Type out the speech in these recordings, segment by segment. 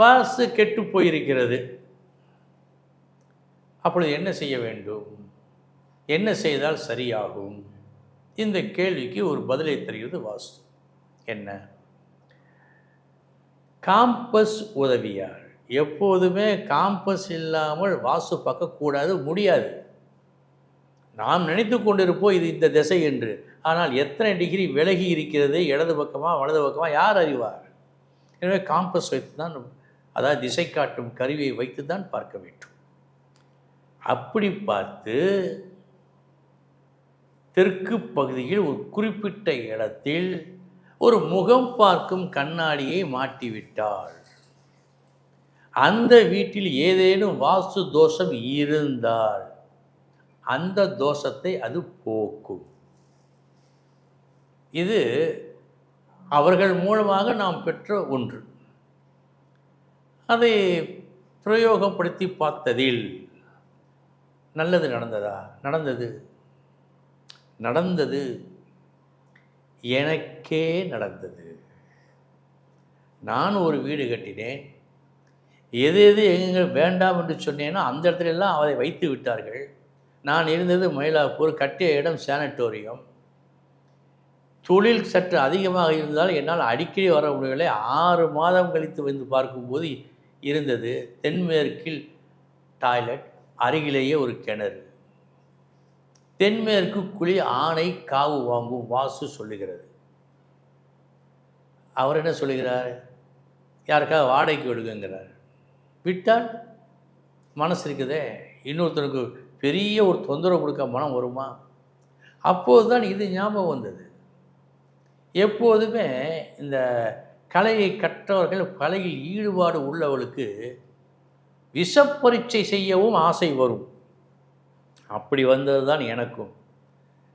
வாசு கெட்டு போயிருக்கிறது. அப்பொழுது என்ன செய்ய வேண்டும்? என்ன செய்தால் சரியாகும்? இந்த கேள்விக்கு ஒரு பதிலை தருகிறது வாஸ்து என்ன? காம்பஸ் உதவியார் எப்போதுமே காம்பஸ் இல்லாமல் வாசு பார்க்கக்கூடாது முடியாது. நாம் நினைத்து கொண்டிருப்போம் இது இந்த திசை என்று. ஆனால் எத்தனை டிகிரி விலகி இருக்கிறது? இடது பக்கமாக வலது பக்கமாக யார் அறிவார்? எனவே காம்பஸ் வைத்து தான் அதாவது திசை காட்டும் கருவியை வைத்து தான் பார்க்க வேண்டும். அப்படி பார்த்து தெற்கு பகுதியில் ஒரு குறிப்பிட்ட இடத்தில் ஒரு முகம் பார்க்கும் கண்ணாடியை மாட்டிவிட்டாள். அந்த வீட்டில் ஏதேனும் வாஸ்து தோஷம் இருந்தால் அந்த தோஷத்தை அது போக்கும். இது அவர்கள் மூலமாக நாம் பெற்ற ஒன்று. அதை பிரயோகப்படுத்தி பார்த்ததில் நல்லது நடந்ததா? நடந்தது. நடந்தது. எனக்கே நடந்தது. நான் ஒரு வீடு கட்டினேன். எது எது எங்கே வேண்டாம் என்று சொன்னேனோ அந்த இடத்துல எல்லாம் அவரை வைத்து விட்டார்கள். நான் இருந்தது மயிலாப்பூர் கட்டிய இடம் சானட்டோரியம். தொழில் சற்று அதிகமாக இருந்தால் என்னால் அடிக்கடி வர முடியவில்லை. ஆறு மாதம் கழித்து வந்து பார்க்கும்போது இருந்தது. தென்மேற்கில் டாய்லெட் அருகிலேயே ஒரு கிணறு. தென்மேற்கு குழி ஆணை காவு வாங்கும் வாசு சொல்லுகிறது. அவர் என்ன சொல்லுகிறார்? யாருக்காக வாடகைக்கு விடுங்கிறார் விட்டால் மனசு இருக்குதே. இன்னொருத்தருக்கு பெரிய ஒரு தொந்தரவு கொடுக்க மனம் வருமா? அப்போது தான் இது ஞாபகம் வந்தது. எப்போதுமே இந்த கலையை கற்றவர்கள் கலையில் ஈடுபாடு உள்ளவர்களுக்கு விஷப்பரீட்சை செய்யவும் ஆசை வரும். அப்படி வந்தது தான் எனக்கும்.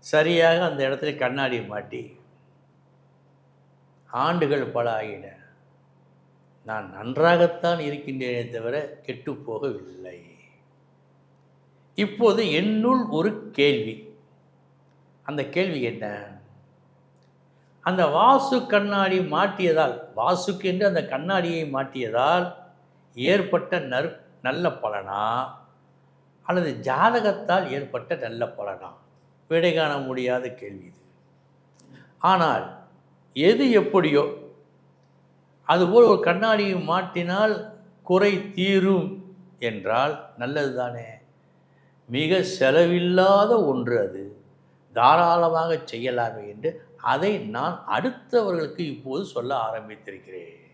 சரியாக அந்த இடத்துல கண்ணாடி மாட்டி ஆண்டுகள் பல ஆகின நான் நன்றாகத்தான் இருக்கின்றேனே தவிர கெட்டுப்போகவில்லை இப்போது என்னுள் ஒரு கேள்வி. அந்த கேள்வி என்ன? அந்த வாசு கண்ணாடி மாட்டியதால் வாசுக்கு என்று அந்த கண்ணாடியை மாட்டியதால் ஏற்பட்ட நற் நல்ல பலனா? அல்லது ஜாதகத்தால் ஏற்பட்ட நல்ல பலனா? விடை காண முடியாத கேள்வி இது. ஆனால் எது எப்படியோ அதுபோல் ஒரு கண்ணாடியை மாட்டினால் குறை தீரும் என்றால் நல்லது தானே மிக செலவில்லாத ஒன்று அது. தாராளமாக செய்யலாமே என்று அதை நான் அடுத்தவர்களுக்கு இப்போது சொல்ல ஆரம்பித்திருக்கிறேன்.